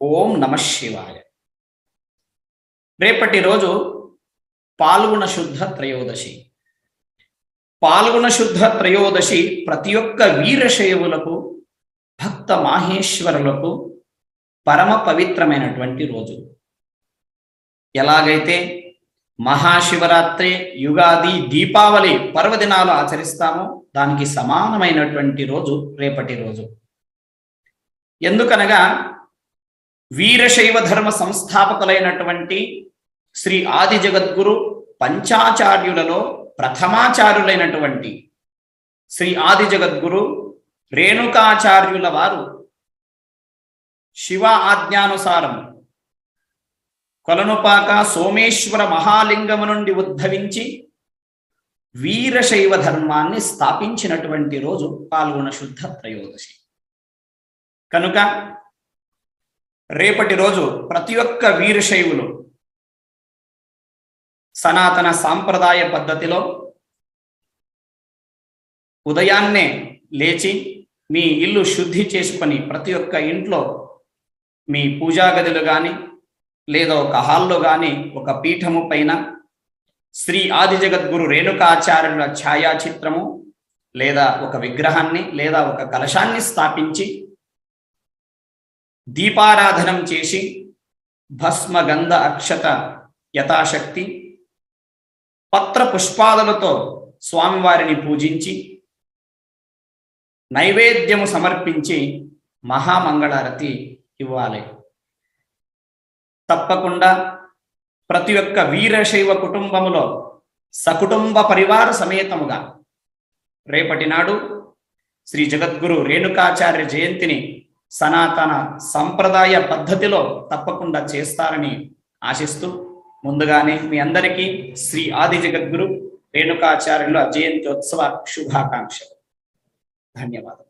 ఓం నమ శివాయ. రేపటి రోజు పాల్గొన శుద్ధ త్రయోదశి. పాల్గొన శుద్ధ త్రయోదశి ప్రతి ఒక్క వీరశైవులకు భక్త మాహేశ్వరులకు పరమ పవిత్రమైనటువంటి రోజు. ఎలాగైతే మహాశివరాత్రి యుగాది దీపావళి పర్వదినాలు ఆచరిస్తామో దానికి సమానమైనటువంటి రోజు రేపటి రోజు. ఎందుకనగా వీరశైవ ధర్మ సంస్థాపకులైనటువంటి శ్రీ ఆది జగద్గురు పంచాచార్యులలో ప్రథమాచార్యులైనటువంటి శ్రీ ఆది జగద్గురు రేణుకాచార్యుల వారు శివ ఆజ్ఞానుసారం కొలనుపాక సోమేశ్వర మహాలింగము నుండి ఉద్భవించి వీరశైవ ధర్మాన్ని స్థాపించినటువంటి రోజు పాల్గొన శుద్ధ త్రయోదశి. కనుక రేపటి రోజు ప్రతి ఒక్క వీరశైవులు సనాతన సాంప్రదాయ పద్ధతిలో ఉదయాన్నే లేచి మీ ఇల్లు శుద్ధి చేసుకొని ప్రతి ఒక్క ఇంట్లో మీ పూజా గదులు కానీ లేదా ఒక హాల్లో కానీ ఒక పీఠము పైన శ్రీ ఆది జగద్గురు రేణుకాచార్యుల ఛాయాచిత్రము లేదా ఒక విగ్రహాన్ని లేదా ఒక కలశాన్ని స్థాపించి దీపారాధనం చేసి భస్మ గంధ అక్షత యథాశక్తి పత్ర పుష్పాదులతో స్వామివారిని పూజించి నైవేద్యము సమర్పించి మహామంగళారతి ఇవ్వాలి. తప్పకుండా ప్రతి ఒక్క వీరశైవ కుటుంబములో సకుటుంబ పరివార సమేతముగా రేపటి నాడు శ్రీ జగద్గురు రేణుకాచార్య జయంతిని సనాతన సంప్రదాయ పద్ధతిలో తప్పకుండా చేస్తారని ఆశిస్తూ ముందుగానే మీ అందరికీ శ్రీ ఆది జగద్గురు రేణుకాచార్యుల జయంత్యోత్సవ శుభాకాంక్షలు. ధన్యవాదాలు.